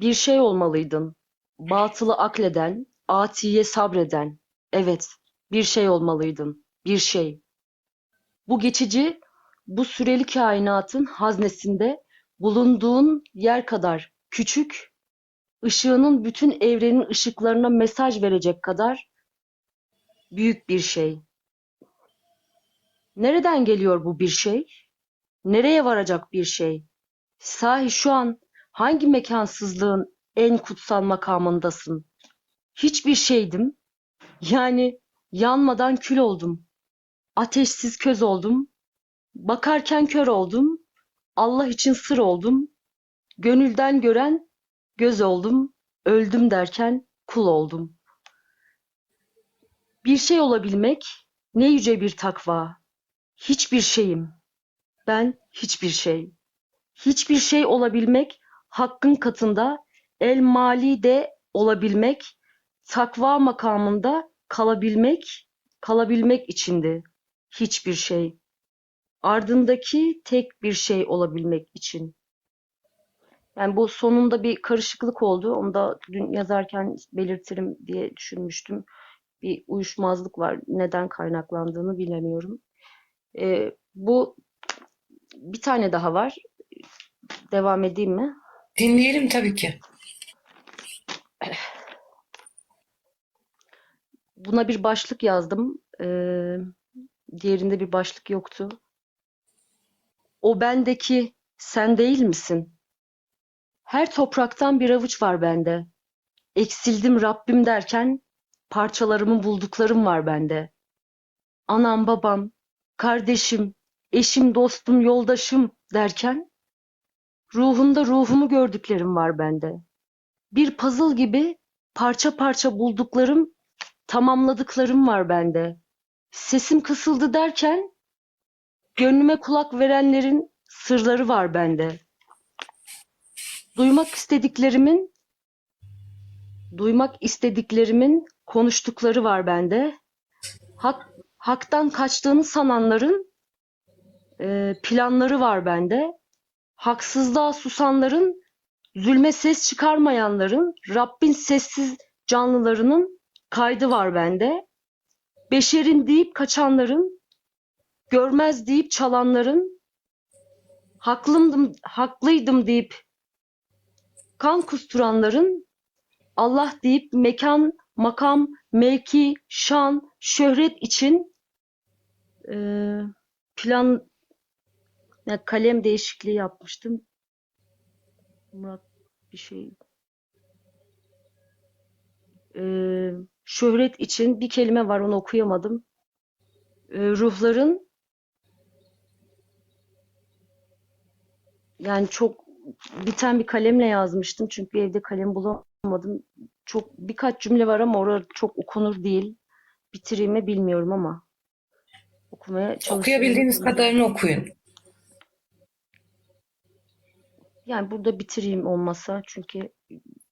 Bir şey olmalıydın. Batılı akleden, atiye sabreden. Evet, bir şey olmalıydın. Bir şey. Bu geçici, bu süreli kainatın haznesinde bulunduğun yer kadar küçük, ışığının bütün evrenin ışıklarına mesaj verecek kadar büyük bir şey. Nereden geliyor bu bir şey? Nereye varacak bir şey? Sahi şu an hangi mekansızlığın en kutsal makamındasın? Hiçbir şeydim. Yani yanmadan kül oldum. Ateşsiz köz oldum. Bakarken kör oldum. Allah için sır oldum. Gönülden gören göz oldum. Öldüm derken kul oldum. Bir şey olabilmek ne yüce bir takva. Hiçbir şeyim. Ben hiçbir şey. Hiçbir şey olabilmek hakkın katında el mali de olabilmek, takva makamında kalabilmek, kalabilmek içindi. Hiçbir şey. Ardındaki tek bir şey olabilmek için. Yani bu sonunda bir karışıklık oldu. Onu da dün yazarken belirtirim diye düşünmüştüm. Bir uyuşmazlık var. Neden kaynaklandığını bilemiyorum. Ee, bu bir tane daha var. Devam edeyim mi? Dinleyelim tabii ki. Buna bir başlık yazdım. Ee, diğerinde bir başlık yoktu. O bendeki sen değil misin? Her topraktan bir avuç var bende. Eksildim Rabbim derken parçalarımı bulduklarım var bende. Anam, babam, kardeşim, eşim, dostum, yoldaşım derken ruhunda ruhumu gördüklerim var bende. Bir puzzle gibi parça parça bulduklarım, tamamladıklarım var bende. Sesim kısıldı derken gönlüme kulak verenlerin sırları var bende. Duymak istediklerimin duymak istediklerimin konuştukları var bende. Hak, haktan kaçtığını sananların e, planları var bende. Haksızlığa susanların, zulme ses çıkarmayanların, Rabbin sessiz canlılarının kaydı var bende. Beşerin deyip kaçanların, görmez deyip çalanların, haklıydım, haklıydım deyip kan kusturanların, Allah deyip mekan, makam, mevki, şan, şöhret için e, plan ya kalem değişikliği yapmıştım. Murat bir şey e, şöhret için bir kelime var onu okuyamadım. E, ruhların yani çok biten bir kalemle yazmıştım çünkü evde kalem bulamadım. Çok birkaç cümle var ama orada çok okunur değil. Bitireyim mi bilmiyorum ama okumaya çalışıyorum. Okuyabildiğiniz kadarını okuyun. Yani burada bitireyim olmasa çünkü